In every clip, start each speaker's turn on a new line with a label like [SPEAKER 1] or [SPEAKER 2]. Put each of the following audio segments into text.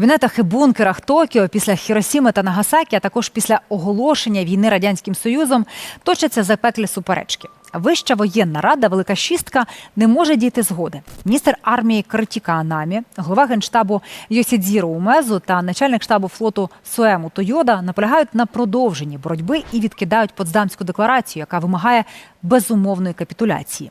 [SPEAKER 1] кабінетах і бункерах Токіо після Хіросіми та Нагасакі, а також після оголошення війни радянським союзом, точаться запеклі суперечки. Вища воєнна рада, велика шістка, не може дійти згоди. Міністр армії Критіка Анамі, голова генштабу Йосідзіро Умезу та начальник штабу флоту Суему Тойода наполягають на продовженні боротьби і відкидають Потсдамську декларацію, яка вимагає безумовної капітуляції.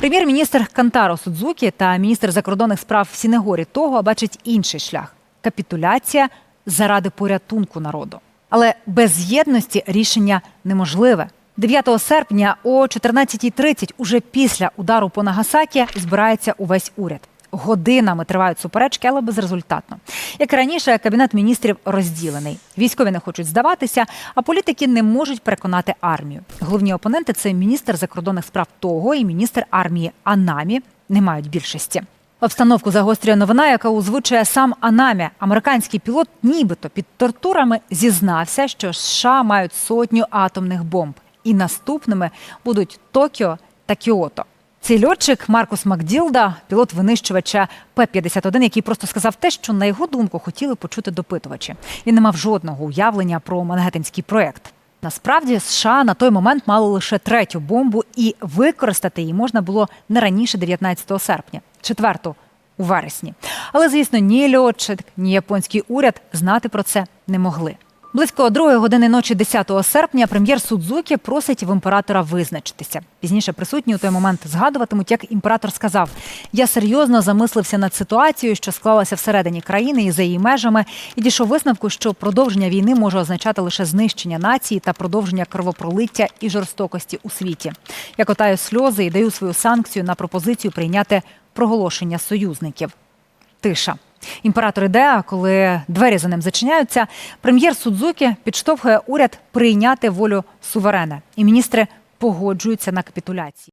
[SPEAKER 1] Прем'єр-міністр Кантаро Судзукі та міністр закордонних справ Сінегорі того бачать інший шлях капітуляція заради порятунку народу. Але без єдності рішення неможливе. 9 серпня о 14.30, уже після удару по Нагасакі, збирається увесь уряд. Годинами тривають суперечки, але безрезультатно. Як раніше, кабінет міністрів розділений. Військові не хочуть здаватися, а політики не можуть переконати армію. Головні опоненти це міністр закордонних справ того і міністр армії Анамі не мають більшості. Обстановку загострює новина, яка озвучує сам Анамі. Американський пілот, нібито під тортурами, зізнався, що США мають сотню атомних бомб, і наступними будуть Токіо та Кіото. Цей льотчик Маркус Макділда, пілот винищувача П-51, який просто сказав те, що на його думку хотіли почути допитувачі. Він не мав жодного уявлення про Мангеттенський проект. Насправді США на той момент мали лише третю бомбу, і використати її можна було не раніше 19 серпня, четверту у вересні. Але, звісно, ні льотчик, ні японський уряд знати про це не могли. Близько другої години ночі 10 серпня прем'єр Судзукі просить в імператора визначитися. Пізніше присутні у той момент згадуватимуть, як імператор сказав: я серйозно замислився над ситуацією, що склалася всередині країни і за її межами, і дійшов висновку, що продовження війни може означати лише знищення нації та продовження кровопролиття і жорстокості у світі. Я котаю сльози і даю свою санкцію на пропозицію прийняти проголошення союзників. Тиша. Імператор іде, коли двері за ним зачиняються, прем'єр Судзукі підштовхує уряд прийняти волю суверена, і міністри погоджуються на капітуляції.